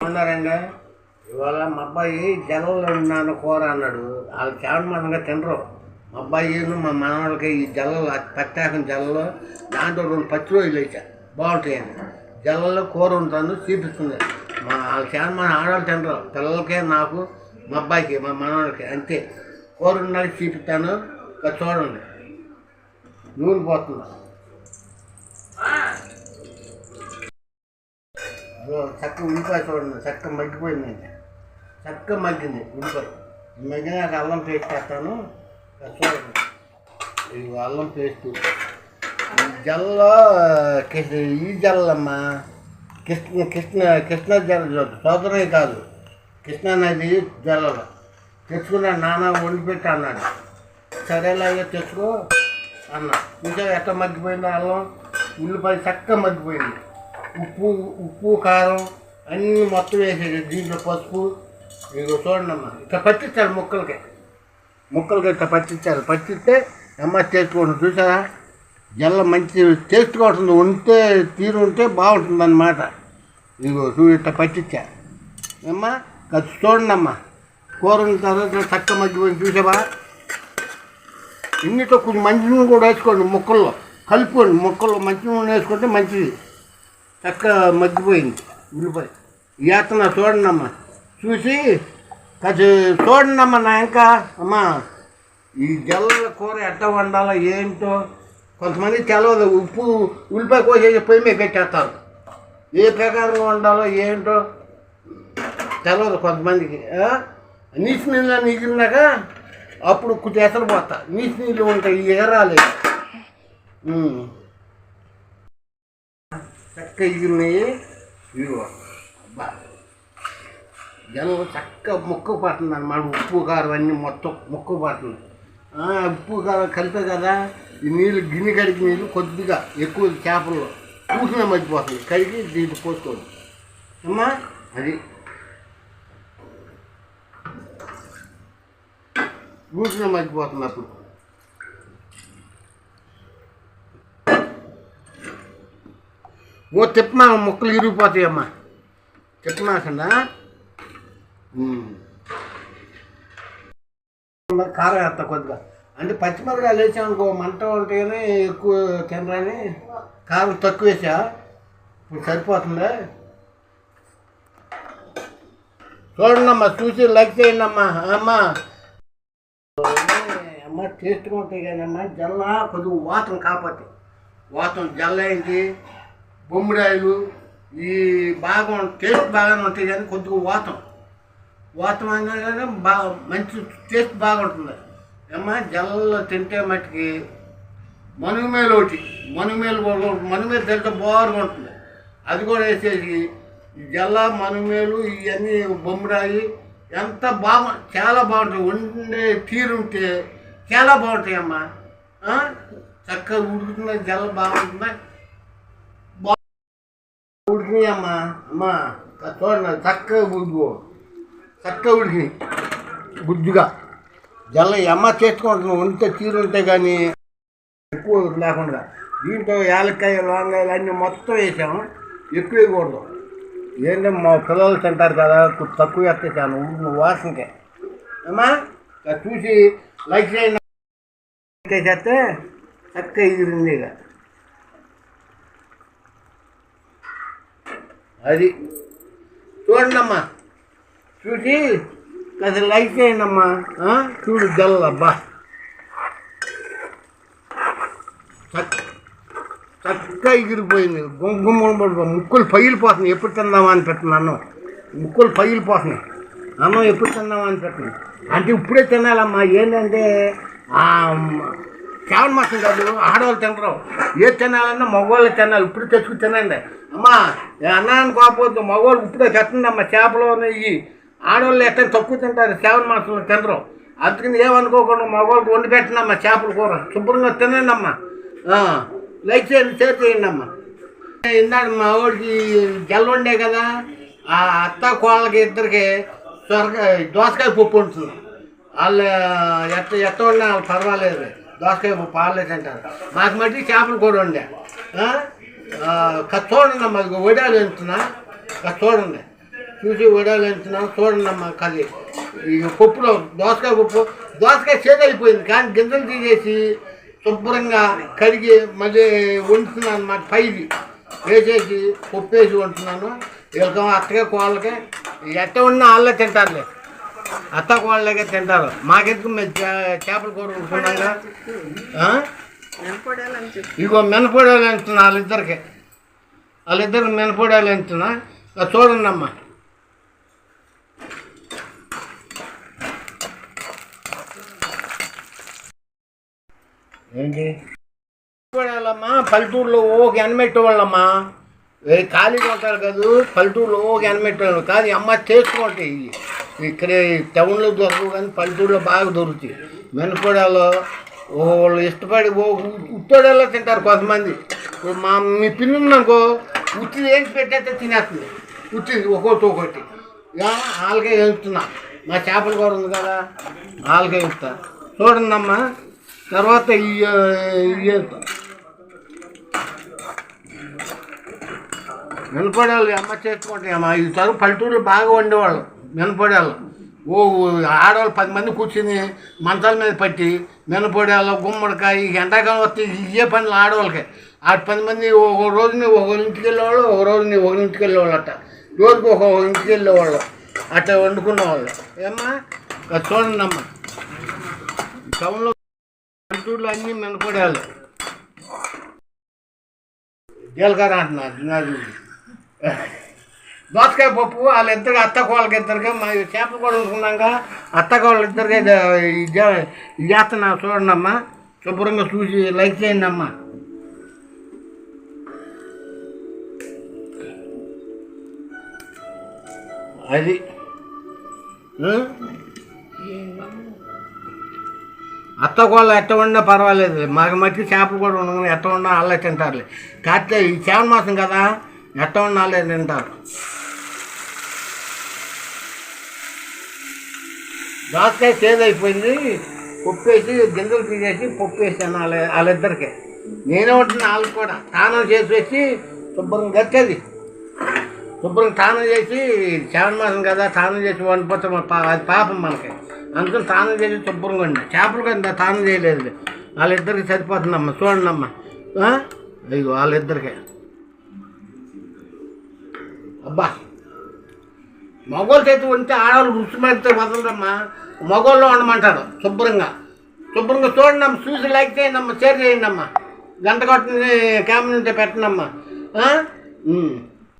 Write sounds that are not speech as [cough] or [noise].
ఉన్నారండి ఇవాళ మా అబ్బాయి జల్లలో ఉన్నాను కూర అన్నాడు. వాళ్ళు చావమానంగా తినరు. మా అబ్బాయి మా మనవాళ్ళకి ఈ జల్లలు ప్రత్యేకం జల్లలు దాంట్లో రెండు పచ్చి రోజులు వేసా బాగుంటాయని. జల్లలో కూర ఉంటాను చూపిస్తుంది మా వాళ్ళ చావమాన ఆడవాళ్ళు తినరు. పిల్లలకే నాకు మా అబ్బాయికి మా మనవాళ్ళకి అంతే. కూర ఉండాలి చూపిస్తాను. ఇక చూడండి. నూనె పోతున్నా అదో చక్క ఉల్లిపాయ చూడండి చక్క మగ్గిపోయిందండి చక్క మగ్గింది ఉల్లిపాయ మగ్గినాక అల్లం పేస్ట్ వేస్తాను. చూడండి. ఇది అల్లం పేస్ట్. ఈ జల్లో ఈ జల్లమ్మా. కృష్ణ కృష్ణ కృష్ణ జల సోదరే కాదు. కృష్ణా నది జల్లలు. తెచ్చుకున్నా నాన్న వండిపెట్టి అన్నాడు. సరేలాగా తెచ్చుకో అన్న. ఇంకా ఎట్లా మగ్గిపోయిందో అల్లం? ఉల్లిపాయ చక్కగా మగ్గిపోయింది. ఉప్పు ఉప్పు కారం అన్నీ మొత్తం వేసేది దీంట్లో పసుపు మీకు చూడండి అమ్మ ఇట్లా పట్టించాలి ముక్కలకి. ముక్కలకి ఇట్లా పట్టించాలి. పట్టిస్తే అమ్మ చేసుకోండి చూసారా? జల్ల మంచి టేస్ట్గా ఉంటుంది ఉంటే తీరు ఉంటే బాగుంటుంది అన్నమాట ఇదిగో చూ ఇట్లా పట్టించా. అమ్మ అది చూడండి అమ్మ కూర ఉన్న తర్వాత చక్క మగ్గిపోయింది. చూసావా? ఇన్నితో కొంచెం మంచి నూనె కూడా వేసుకోండి ముక్కల్లో. కలుపుకోండి. ముక్కల్లో మంచి నూనె వేసుకుంటే మంచిది. చక్క మగ్గిపోయింది ఉల్లిపాయ వేస్తున్నా చూడండమ్మా చూసి కాసి చూడండి అమ్మా నా ఇంకా అమ్మా ఈ జల్ల కూర ఎట్ట వండాలో ఏంటో కొంతమంది తెలవదు. ఉప్పు ఉల్లిపాయ కోసేసి పొయ్యి మీద పెట్టేస్తారు. ఏ ప్రకారంగా వండాలో ఏంటో తెలవదు కొంతమందికి. ఆ? నీటి నీళ్ళు నీళ్ళినాక అప్పుడు కొంచెం పోతా. నీటి నీళ్ళు ఉంటాయి ఎగరాలి. చక్కగా ఇయ్యి ఉన్నాయి ఇదిగో అబ్బా. జనం చక్క మొక్క పడుతుంది అన్నమాట. ఉప్పు కారం అన్నీ మొత్తం మొక్క పడుతుంది ఉప్పు కారం కలిపే కదా ఈ నీళ్ళు గిన్నె కడిగి నీళ్ళు కొద్దిగా ఎక్కువ చేపలు చూసిన మర్చిపోతుంది కడిగి దీన్ని పోసుకోండి. అమ్మా అది. చూసిన మర్చిపోతుంది అప్పుడు. ఓ తిప్పమా ముక్కలు ఇరిగిపోతాయమ్మా. తిప్పమాకుండా కారం వేస్తా కొద్దిగా. అంటే పచ్చిమిరకాయలు వేసామనుకో మంట ఉంటేనే ఎక్కువ తినరని కారం తక్కువ వేసా. ఇప్పుడు సరిపోతుంది? చూడండమ్మా చూసి లైక్ చేయండి అమ్మా. అమ్మా అమ్మ టేస్ట్గా ఉంటాయి కానీ అమ్మ జల్ల కొద్దిగా వాతం కాపాటి వాతం జల్ల ఏంటి? బొమ్మిడాయలు ఈ బాగా టేస్ట్ బాగానే ఉంటాయి కానీ కొద్దిగా వాతం. వాతం అయినా కానీ బాగా మంచి టేస్ట్ బాగుంటుంది. అమ్మ జల్లలో తింటే మట్టుకి మనుగుమేలు ఒకటి మనుగుమేలు కూడా మనుమేలు తింటే బాగా ఉంటుంది. అది కూడా వేసేసి జల్ల మనుమేలు ఇవన్నీ బొమ్మిడాయి ఎంత బాగా చాలా బాగుంటాయి. వండే తీరు ఉంటే చాలా బాగుంటాయి అమ్మా చక్కగా ఉడుకుతుంది జల్ల బాగుంటుంది? ఉడికినాయి అమ్మా అమ్మా చూడండి చక్కగా ఉడుకు చక్కగా ఉడికినాయి గుజ్జుగా జల్ల అమ్మ చేసుకుంటున్నావు ఉంటే తీరు ఉంటే కానీ ఎక్కువ లేకుండా దీంట్లో యాలక్కాయ లాంగాయలు అన్నీ మొత్తం వేసాము ఎక్కువ వేయకూడదు ఏంటంటే మా పిల్లలు తింటారు కదా తక్కువ వేస్తాను ఉడికిన వాసనకే అమ్మా చూసి లైక్ చేయండి చేస్తే చక్కగా ఎగిరింది ఇక అది చూడండి అమ్మా చూసి కాస్త లైక్ అయిందమ్మా చూడు జల్ల అబ్బా. చక్కగా ఎగిరిపోయింది. గుమ్మ ముక్కులు పగిలిపోతున్నాయి. ఎప్పుడు తిందామా అని పెట్టినాను ముక్కులు పగిలిపోతున్నాయి. అన్నం ఎప్పుడు తిందామా అని పెట్టినాను అంటే ఇప్పుడే తినాలమ్మా. ఏంటంటే కేవలం మాసం కాదు ఆడవాళ్ళు తినరు. ఏ తినాలన్నా మగవాళ్ళు తినాలి ఇప్పుడు తెచ్చుకు తినండి. అమ్మా అన్నాన్ని కోకపోతే మగవాళ్ళు ఇప్పుడే పెట్టండి అమ్మ చేపలు ఇవి ఆడవాళ్ళు ఎట్లా తక్కువ తింటారు శ్రావణ మాసంలో తినరు. అందుకని ఏమనుకోకుండా మగవాళ్ళకి వండి పెట్టండి చేపల కూర. శుభ్రంగా తినండి అమ్మా లైక్ చేయండి షేర్ చేయండి అమ్మా ఇందాక మా వాడికి జల్ల కదా ఆ అత్త కోళ్ళకి ఇద్దరికి సొరకాయ దోసకాయ పప్పు ఉంటుంది వాళ్ళు ఎట్ట ఎట్ట ఉన్నా వాళ్ళు పర్వాలేదు. దోసకాయ పప్పు వాళ్ళే తింటారు. మాకు మట్టి చేపలు కూడా ఉండే. ఆ? చూడండి అమ్మా అది వడియాలు ఎంతున్నా చూడండి చూసి వడాలు వేస్తున్నాను చూడండి అమ్మా కది ఈ పప్పులో దోసకాయ పప్పు. దోసకాయ చేదైపోయింది కానీ గింజలు తీసేసి శుభ్రంగా కడిగి మళ్ళీ వండుతున్నాను అన్నమాట పైది. వేసేసి పప్పు వేసి వండుతున్నాను. వీళ్ళకి అత్తగా కోళ్ళకి ఎట్ట ఉన్నా వాళ్ళే తింటారులే. అత్త కోళ్ళకే తింటారు. మాకెందుకు మేము చే- చేపల కూర వండుకున్నాగా ఇగో మినపొడాలు అంటున్నా వాళ్ళిద్దరికి. వాళ్ళిద్దరికి మినపొడాలు అంటున్నా. చూడండి అమ్మా. ఏంటి? పల్లెటూరులో ఓ ఎనమెట్టేవాళ్ళమ్మా ఏ ఖాళీగా ఉంటారు కదా పల్లెటూరులో ఓ ఎనమెట్టేవాళ్ళు కాదు అమ్మ చేసుకోండి ఇవి ఇక్కడ టౌన్లో దొరకవు కానీ పల్లెటూరులో బాగా దొరుకుతాయి. మినపొడాలు వాళ్ళు ఇష్టపడి ఓ ఉత్తోడేలా తింటారు కొంతమంది. మా మీ పిల్లి ఉందనుకో ఉత్తి వేసి పెట్టేస్తే తినేస్తుంది. ఉత్తిది ఒక్కొక్కటి ఒకటి ఇక వాళ్ళకే వెళ్తున్నా మా చేపల కూర ఉంది కదా వాళ్ళకే వెళ్తా చూడండి అమ్మా తర్వాత ఇవి ఈ వెళ్తా మినపడాలు అమ్మ చేసుకుంటే అమ్మ. ఈ తరం పల్లెటూరులో బాగా వండేవాళ్ళు మినపడాలు ఓ ఆడవాళ్ళు పది మంది కూర్చుని మంచాల మీద పట్టి మినపడాలు గుమ్మడికాయ ఎండాకాలం వస్తే ఇయ్యే పనులు ఆడవాళ్ళకి. ఆ పది మంది ఒక రోజుని ఒకరి ఇంటికి వెళ్ళేవాళ్ళు ఒక రోజుని ఒకరి ఇంటికి వెళ్ళేవాళ్ళు అట్ట రోజుకి ఒక ఇంటికి వెళ్ళేవాళ్ళు. అట్లా వండుకునేవాళ్ళు. ఏమ్మా? చూడండి అమ్మ. టౌన్లో పల్లెటూరులో అన్నీ మినపడాలు జీలకర్ర అంటున్నారు. [laughs] దోసకాయ పప్పు వాళ్ళిద్దరికి అత్త కోళ్ళకి ఇద్దరికి మా చేపలు కూడా ఉంటున్నాక అత్త ఇద్దరికి ఇది చేస్తున్నా చూడండి అమ్మా. శుభ్రంగా చూసి లైక్ చేయండి అమ్మా. అది. అత్త కోళ్ళు ఎట్ట ఉన్నా పర్వాలేదు. మాకు మట్టి చేపలు కూడా ఉండగానే ఎట్ట ఉన్నా అలా తింటారులే. కాకపోతే ఈ చేపల మాసం కదా ఎట్ట ఉండాలి తింటారు దోసకాయ చేదైపోయింది పప్పు గింజలు తీసేసి పప్పు వేసాను వాళ్ళ వాళ్ళిద్దరికి. నేనే ఉంటుంది వాళ్ళకి కూడా. స్నానం చేసి వచ్చి శుభ్రంగా గట్టేది శుభ్రం స్నానం చేసి శ్రావణ మాసం కదా స్నానం చేసి వండిపోతే అది పాపం మనకి. అందుకని స్నానం చేసి శుభ్రంగా ఉండి. చేపలు కదా స్నానం చేయలేదు. వాళ్ళిద్దరికి సరిపోతుందమ్మా. చూడండి అమ్మా అయ్యో ఇదిగో వాళ్ళిద్దరికి. అబ్బా మగవాళ్ళ చేతి ఉంటే ఆడవాళ్ళు రుచి వదలరమ్మా. మగవాళ్ళు ఉండమంటారు శుభ్రంగా. శుభ్రంగా చూడండి అమ్మ చూసి లైక్ చేయండి అమ్మ షేర్ చేయండి అమ్మా గంట కొట్టిన క్యామ్ నుంచి పెట్టండి